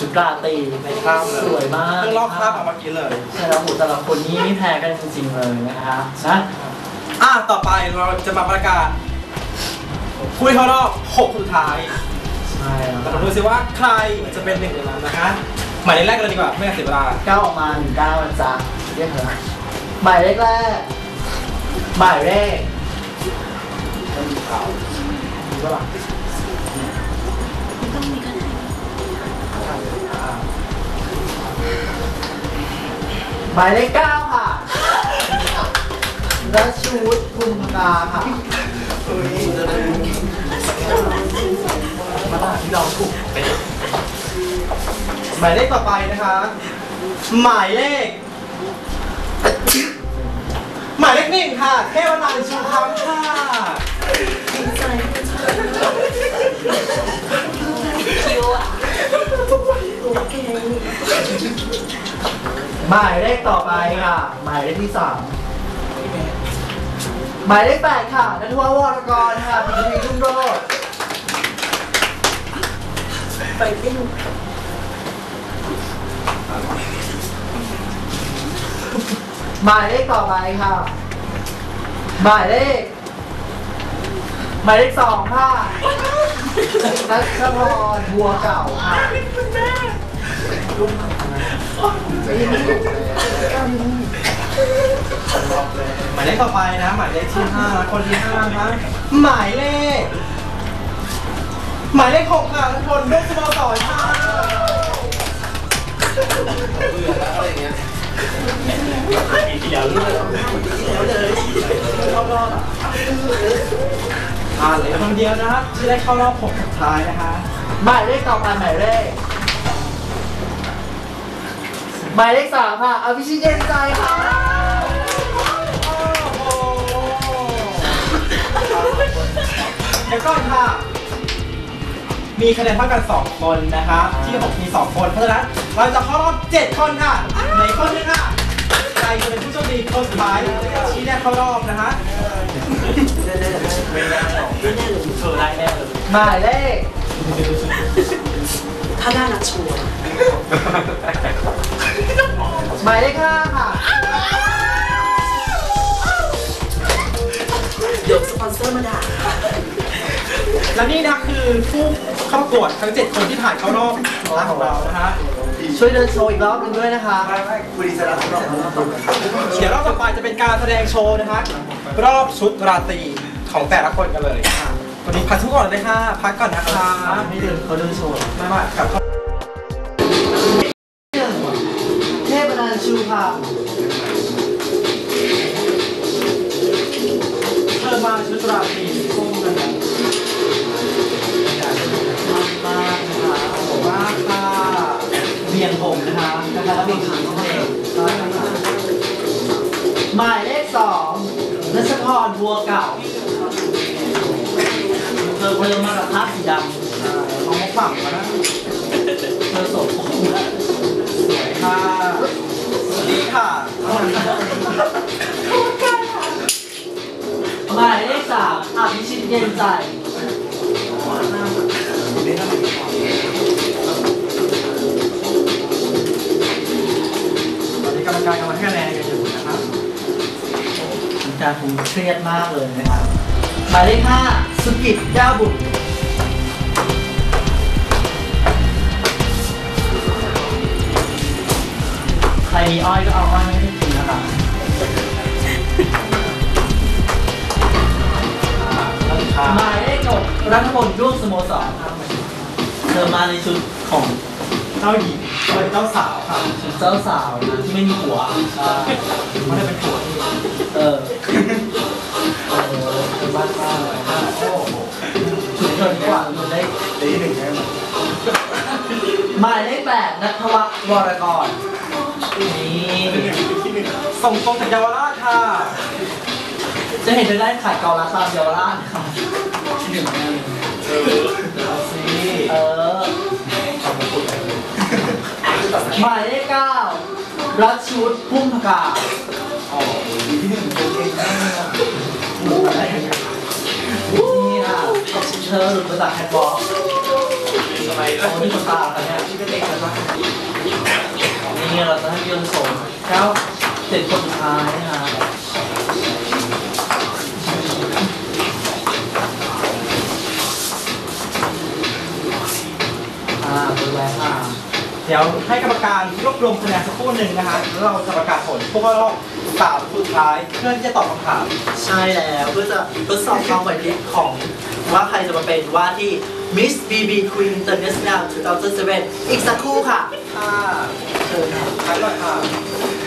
ชุดราตรีในข้ามเลยสวยมากเพิ่งลอกข้ามออกเมื่อกี้เลยใช่แล้วโอ้โหแต่ละคนนี้ไม่แพ้กันจริงๆเลยนะคะนะอะต่อไปเราจะมาประกาศผู้ที่เข้ารอบ6สุดท้ายใช่แล้วเราดูซิว่าใครจะเป็นหนึ่งในนั้นนะคะหมายเลขแรกกันเลยดีกว่าไม่ให้เสียเวลาก้าวออกมาหนึ่งก้าวนะจ๊ะเรียกเถอะหมายเลขแรกหมายเลข หมายเลขเก้าค่ะรัชวุฒิภูมินาค่ะมาตรฐานที่เราถูกเป็นหมายเลขต่อไปนะคะ หมายเลข หมายเลขหนึ่งค่ะเทวนันท์ชูคำค่ะ หมายเลขต่อไปค่ะ หมายเลขที่สามหมายเลขแปดค่ะนัทวัฒน์วรกรค่ะพิธีรุ่งโรจน์ไปปิ้งหมายเลขต่อไปค่ะ หมายเลข หมายเลขสองค่ะนัทพรบัวเก่าค่ะ หมายเลขต่อไปนะ หมายเลขที่ห้าคนที่ห้านะหมายเลข หมายเลขหกค่ะทุกคนลูกสโมสรค่ะอ่าเหลือคนเดียวนะครับที่ได้เข้ารอบหกสุดท้ายนะคะหมายเลขต่อไปหมายเลข หมายเลขสามค่ะอภิชิตเย็นใจค่ะ เดี๋ยวก่อนค่ะ มีคะแนนเท่ากัน 2 คนนะครับที่6มี 2 คน เพราะฉะนั้นเราจะเข้ารอบ7คนค่ะในคนหนึงค่ะใครจะเป็นผู้โชคดีคนสุดท้ายที่ได้เข้ารอบนะฮะแน่ๆเลยเธอได้แน่เลยหมายเลข ถ้าได้ละชัวร์ หมายเลขห้าค่ะเดี๋ยวสปอนเซอร์มาด่าและนี่นะคือผู้เข้าประกวดทั้ง 7 คนที่ผ่านเข้ารอบของเรานะฮะช่วยเดินโชว์อีกรอบหนึงด้วยนะคะเดี๋ยวรอบต่อไปจะเป็นการแสดงโชว์นะฮะรอบชุดราตรีของแต่ละคนกันเลยค่ะวันนี้พักทุกคนเลยค่ะพักก่อนนะคะไม่เดินเขาเดินโชว์ไม่ไม่กลับเข้า นันชูค่ะเริ่มาชุดราตรีส้มกันนะมากนะคะผมว่าค่ะเบียงผมนะคะนะคะแล้วเบียงเขาน้องเองหมายเลขสองนัชพรบัวเก่าเธอเดินมากับภาพสีดำ หมายเลขสามอาภิชิตเย็นใจกรรมการกำลังให้คะแนนกันอยู่นะครับอาจารย์คงเครียดมากเลยนะครับหมายเลขห้าสุกิจแก้วบุตรใครมีอ้อยก็เอาอ้อย หมายเลขหกรัฐมนตรีร่วมสโมสรครับเธอมาในชุดของเจ้าหญิงเอ้ยเจ้าสาวค่ะชุดเจ้าสาวนะที่ไม่มีหัวไม่ได้เป็นผัวที่เออเออเป็นบ้านมากเลยนะโอ้โหชุดเธอดีกว่าชุดเล็กตีหนึ่งใช่ไหมหมายเลขแปดนัทวัฒน์วรกรนี่ส่งตรงจากเยาวราชค่ะ จะเห็นได้ขายเกาลัดตามเยาวราชค่ะหนึ่งแน่เลยเอาสิเออหมายเลขเก้ารัชชุดพุ่มพกกาอ๋อที่หนึ่งเป็นเองแน่เลยนี่นะเธอหลุดมาจากแคทวอล์ทำไมโอ้นี่คนตาค่ะเนี่ยที่เป็นเอกกันวะนี่เราจะให้ยืนส่งเก้าเจ็ดคนสุดท้ายนะ ดูแลอ่า เดี๋ยวให้กรรมการรวบรวมคะแนนสักครู่หนึ่งนะฮะแล้วเราจะประกาศผลพวกเราสามสุดท้ายเพื่อที่จะตอบคำถาม ใช่แล้วเพื่อจะทดสอบความไหวพริบของว่าใครจะมาเป็นว่าที่ Miss BB Queen International 2007อีกสักครู่ค่ะ ค่ะเชิญค่ะครั้งก่อนค่ะนี่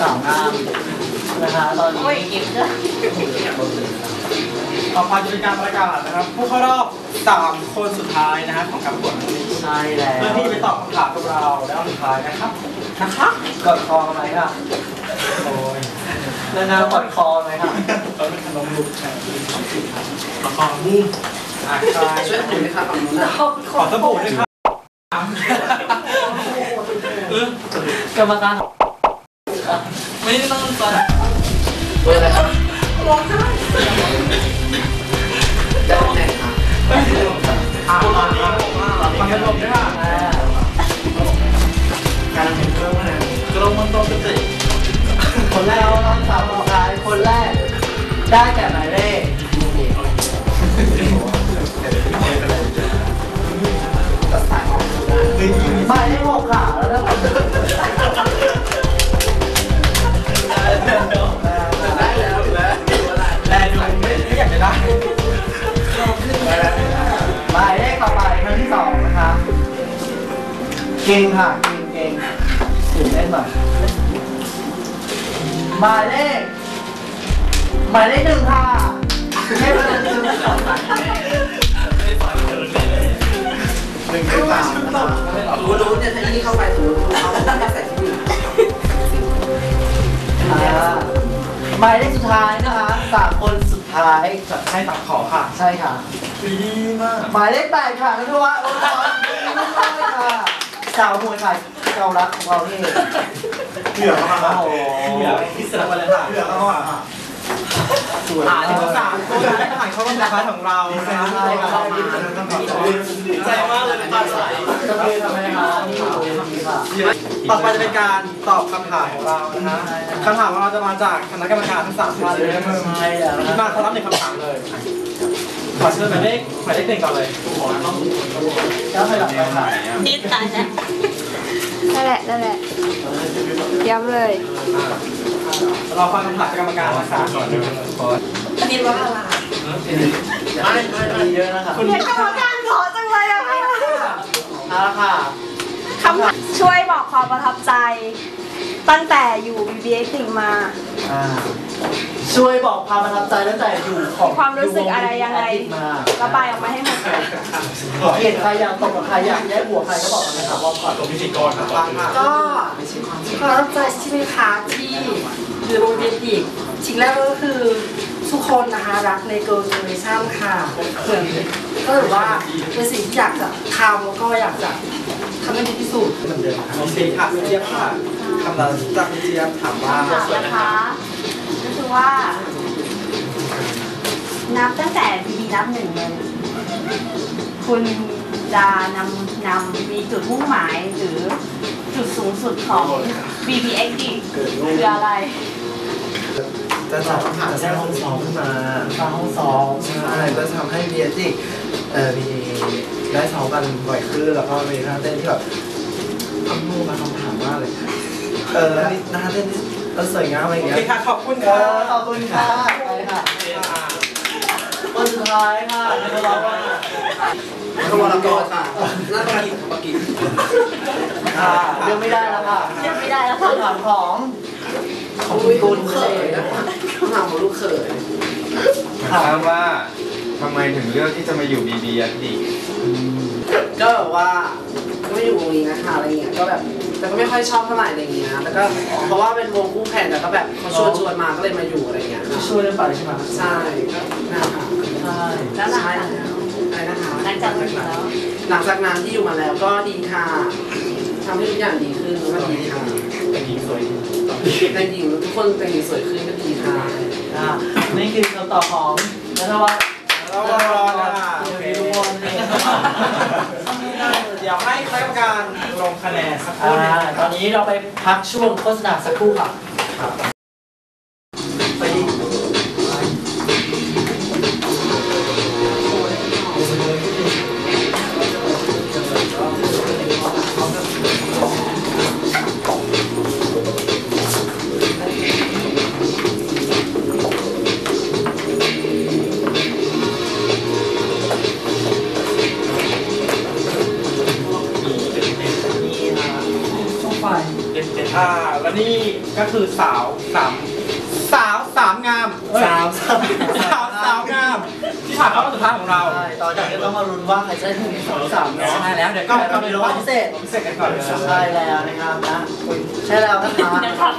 สาวงามนะคะตอนนี้ต่อไปจะเป็นการประกาศนะครับ ผู้เข้ารอบสามคนสุดท้ายนะฮะของการประกวดครั้งนี้ใช่แล้วเพื่อที่จะไปตอบคำถามกับเราในรอบสุดท้ายนะครับนะคะกดคอไหมค่ะโอ้ยแล้วนะกดคอไหมค่ะเราเป็นขนมลุกแข่งมาฟังบุ้มอะใครช่วยหนุนนะคะฝั่งนู้นนะขอสบู่ด้วยครับเออกรรมการ ไม่ได้ตั้งใจเบอร์อะไรครับได้แน่ค่ะอะตอนนี้ฟังกันจบด้วยค่ะอ่าการแข่งขันนะกระมันต้องเตะคนแรกเราต้องสาวสุดท้ายคนแรก ได้แก่หมายเลขหมายเลขหกค่ะแล้ว ก่งค่ะเก่งเก่งตื่นเต้นหน่อยหมายเลขหมายเลขหนึ่งค่ะให้เวลาหนึ่งไม่ฝันเดินเลยหนึ่งเป็นสามนะคะรู้รู้เนี่ยถ้ายี่เข้าไปถูเขาไม่ใส่ที่อยู่อ่าหมายเลขสุดท้ายนะคะสามคนสุดท้ายจะให้ตัดขอค่ะ ใช่ค่ะดีมากหมายเลขแปดค่ะนัทวัฒน์โอ้ยไม่ใช่ค่ะ สาวมวยไทยเกาลัดของเรานี่เองเหลือเข้ามาโอ้เหลือที่เสร็จไปเลยค่ะเหลือเข้ามาค่ะสวยอ่ามากถึงสามคนได้ผ่านเข้ารอบสุดท้าของเรานะใช่ครับดีใจมากเลยน้ำตาไหลจะเป็นทำไมคะนี่ต่อไปจะเป็นการตอบคำถามของเรานะฮะคำถามของเราจะมาจากคณะกรรมการทั้งสามท่านเลยมาเขารับหนึ่งคำถามเลย ขอเชิญหมายเลขหมายเลขหนึ่งก่อนเลยเจ้าไปหลับไปค่ะนิดตายแล้วนั่นแหละนั่นแหละย้ำเลยเราฟังคำถามจากกรรมการนะคะอันนี้ว่าอะไรไม่ไม่ไม่เยอะนะคะคุณเด็กกรรมการขอจังเลยอะค่ะเอาละค่ะคำถามช่วยบอกความประทับใจ ตั้งแต่อยู่ BBX ถึงมาอ่า ช่วยบอกความประทับใจตั้งแต่อยู่ของความรู้สึกอะไรยังไงมาระบายออกมาให้หมดเลยเกลียดใครอยากตบกับใครอยากแยกหัวใครก็บอกกันนะครับว่าก่อนตัวพิธีกรครับฟังค่ะก็ความรับใจใช่ไหมคะที่คือโรงเรียนอีกจริงแล้วก็คือทุกคนนะคะรักใน Girl Generation ค่ะเหมือนก็ถือว่าเป็นสิ่งที่อยากจะทำแล้วก็อยากจะทำให้ดีที่สุดเหมือนเดิมโอเคค่ะพี่เจี๊ยบค่ะคำถามจากพี่เจี๊ยบถามว่าถามนะคะก็คือ ว่า นับตั้งแต่ BB นับหนึ่งเลยคุณจะนำนำมีจุดมุ่งหมายหรือจุดสูงสุดของ BBX คืออะไร จะจัดคำถามแทรกห้องซ้อมขึ้นมาฟังห้องซ้อมใช่จะทำให้เบียจิเออมีได้ซ้อมกันบ่อยขึ้นแล้วก็มีท่าเต้นที่แบบทำนูมาคำถามมากเลย เออนี่ท่าเต้นที่ เออสวยงามอะไรอย่างโอเงี้ยเคค่ะขอบคุณเอค่ะอขอบคุณค่ะไปค่ะคนสุดท้ายค่ะนักร้องว่าตัวละกรค่ะน่าจะกินปกินอ่าเรื่องไม่ได้แล้วค่ะเลือกไม่ได้แล้วค่ะคำถามของของคุณเขยนะคะคำถามของลูกเขยถามว่าทำไมถึงเลือกที่จะมาอยู่บีบียัดดีก็แบบว่าก็ไม่อยู่วงนี้นะคะอะไรเงี้ยก็แบบ แต่ก็ไม่ค่อยชอบเท่าไหร่อะไรเงี้ยแต่ก็เพราะว่าเป็นวงคู่แข่งแต่ก็แบบเขาชวนชวนมาก็เลยมาอยู่อะไรเงี้ยค่ะช่วยเรื่องไปใช่ไหมใช่ก็นะคะใช่แล้วหลังใช่จากแล้วอะไรนะคะหลังจากนั้นแล้วหลังจากนั้นที่อยู่มาแล้วก็ดีค่ะทำให้ทุกอย่างดีขึ้นก็ดีค่ะแต่งหญิงสวยดีแต่งหญิงทุกคนแต่งหญิงสวยขึ้นก็ดีค่ะอ่านี่คือคำตอบของนัทวัฒน์เรารอนะโอเค ทุกคนนี่ เดี๋ยวให้คณะกรรมการลงคะแนนสักครู่หนึง ตอนนี้เราไปพักช่วงโฆษณาสักครู่ค่ะ สาวสามงามเอ้ยสามสามสาวสาวงามที่ผ่านเข้ารอบสุดท้ายของเราใช่ตอนนี้ก็ต้องมาลุ้นว่าใครจะได้ถึงสองสามเนาะใช่แล้วเดี๋ยวก็ก็มีรางวัลพิเศษพิเศษกันก่อนเลยใช่แล้วนะครับนะใช่แล้วนะคะ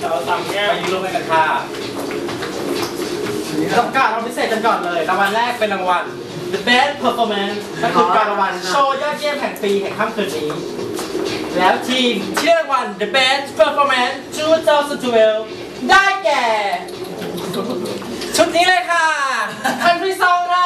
เราทำแง่ไปยืนร่วมกันค่ะประกาศรางวัลพิเศษกันก่อนเลยรางวัลแรกเป็นรางวัล The Best Performance ก็คือการรางวัลโชว์ยอดเยี่ยมแห่งปีแห่งค่ำคืนนี้แล้วทีมที่ได้รางวัล The Best Performance 2012 ได้แก่ ชุดนี้เลยค่ะ คันทรีซองค่ะ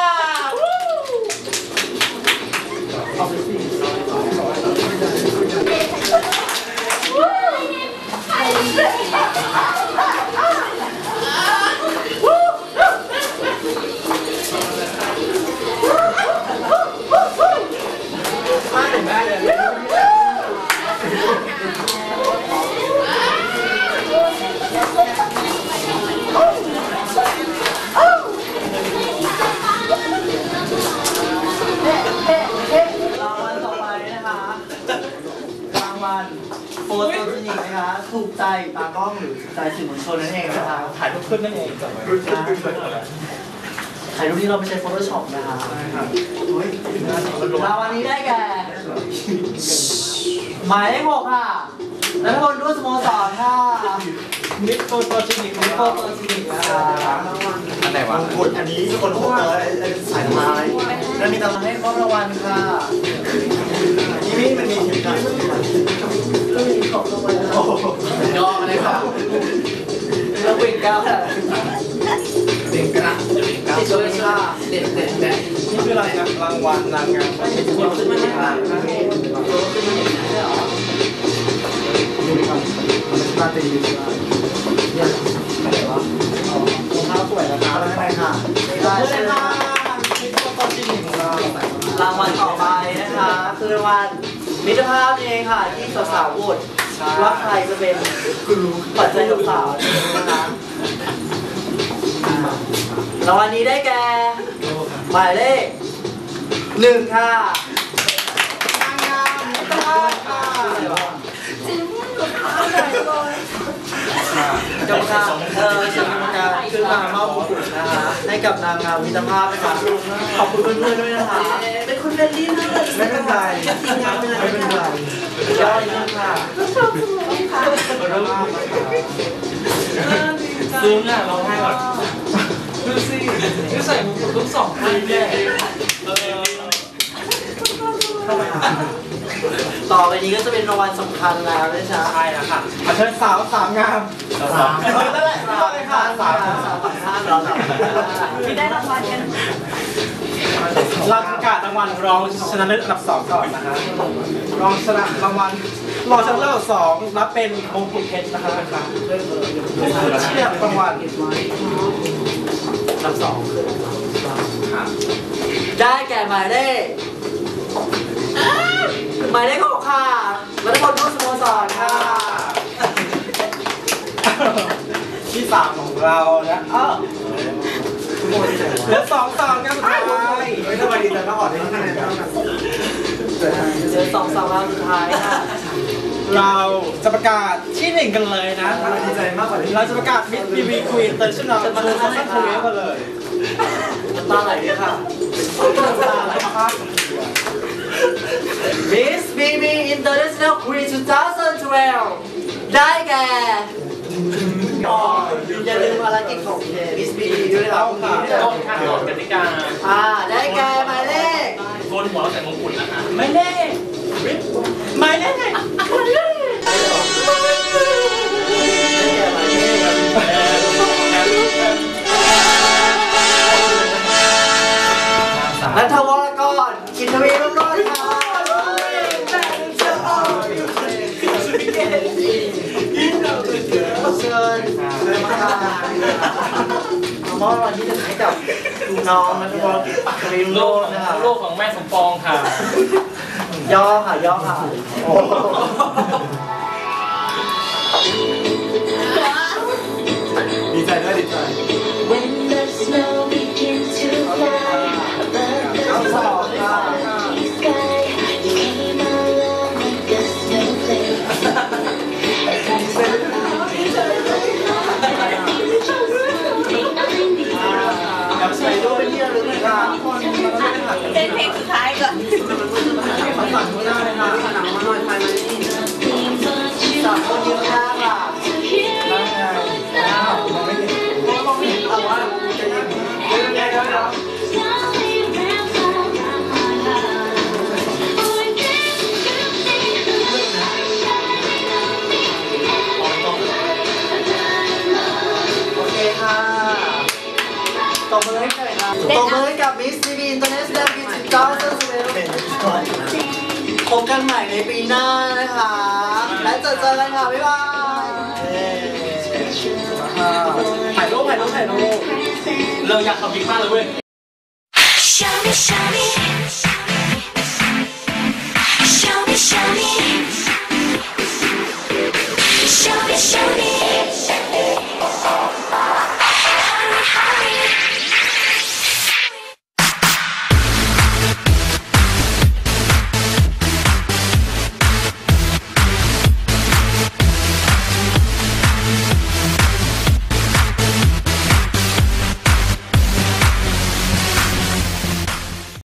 รางวัลโฟโตจินิกนะคะถูกใจตากล้องหรือถูกใจสื่อมวลชนนั่นเองนะคะถ่ายรูปขึ้นนั่นเองถ่ายรูปนี้เราไม่ใช้ Photoshop นะคะเฮ้ยรางวัลนี้ได้แก่หมายเลขหกค่ะนัทพลด้วสโมสรค่ะมิสโตโตจินิคมิโฟโตจินิกนะคะอันไหนวะกดอันนี้คนหัวสายไม้แล้วมีตำแหน่งให้มอบรางวัลค่ะนี่มีมันมีถึงกันก็มี ยอมเลยค่ะแล้ววิ่งก้าวค่ะเด็กกระติดเลยค่ะเด็ดเด็ดแบบนี่คืออะไรนะรางวัลนางงามไม่เห็นคนขึ้นมาเห็นค่ะขึ้นมาเห็นใช่หรอดูดิครับมันเป็นตาตีอยู่ว่าเนี่ยอะไรวะรองเท้าสวยนะคะแล้วไงค่ะได้ค่ะรารางวัลต่อไปนะคะคือรางวัล มิตรภาพเองค่ะที่สาวๆโหวตว่าใครจะเป็นปัจจัยสาวๆนะคะอ่ารางวัลนี้ได้แก่หมายเลขหนึ่งค่ะนางงามมิตรภาพค่ะกรรมการเออจะกรรมการขึ้นมามอบมงกุฎนะคะให้กับนางงามมิตรภาพนะคะขอบคุณเพื่อนๆด้วยนะคะเป็นคนเฟรนลี่มากเลยไม่เป็นไรทีมงานเป็นอะไรไม่เป็นไรยอดมากค่ะชอบคุณค่ะซึ้งอะร้องไห้ก่อนดูสินี่ใส่มงกุฎทุกสองข้างแย่เออ ต่อไปนี้ก็จะเป็นรางวัลสำคัญแล้วนะจ๊ะใช่แล้วค่ะขอเชิญสาวสามงามสามนั่นแหละสามเลยค่ะสามสามสามท่านเราสามท่านที่ได้รางวัลกันเราประกาศรางวัลรองชนะเลิศอันดับสองก่อนนะคะรองชนะรางวัลรองชนะเลิศอันดับสองรับเป็นมงกุฎเพชรนะคะนะคะเชียบรางวัลลำสองคือค่ะได้แก่หมายเลข หมายเลขหกค่ะรัฐพลนุสโมสรค่ะ ที่สามของเรานะเออเหลือสองสองกันสุดท้ายเฮ้ยทำไมดีใจต้องอ่อนได้ขนาดนี้เจอสองสองเราสุดท้ายค่ะ เราจะประกาศที่หนึ่งกันเลยนะดีใจมากกว่าที่เราจะประกาศมิสบีบีควีนเตอร์ชั่นอลจะมาเล่นคอนเสิร์ตกันเลยน้ำตาไหลเลยค่ะน้ำตาไหลมาก Miss BB International Queen 2012 ได้แก่อ๋ออย่าลืมภารกิจของ Miss BB ด้วยนะครับต้นค่ะกติกาอ่าได้แก่หมายเลขโกนหัวเราใส่มงกุฎนะคะไม่แน่ไม่แน่นัทวร มอบรางวัลที่หนึ่งให้กับน้องนัทวรชินทวีรุ่งโลโรกจน์นะคะโลกของแม่สมปองค่ะ ย่อค่ะย่อค่ะโอ้โหดีใจด้วยดีใจ ข้างหน้าเลยค่ะ nothing but สามคนยืนข้างค่ะ you to hear. เอาว่าจะยิงเดี๋ยวเดี๋ยวเดี๋ยว Snowy ramps on my heart. Oh, and then you think of โอเคค่ะตบมือให้หน่อยค่ะตบมือให้กับมิสซี กันใหม่ในปีหน้านะคะ และเจอเจอกันค่ะ บ๊ายบายถ่ายรูปถ่ายรูปถ่ายรูปเราอยากทำบิ๊กมากเลยเว้ย show me, show me.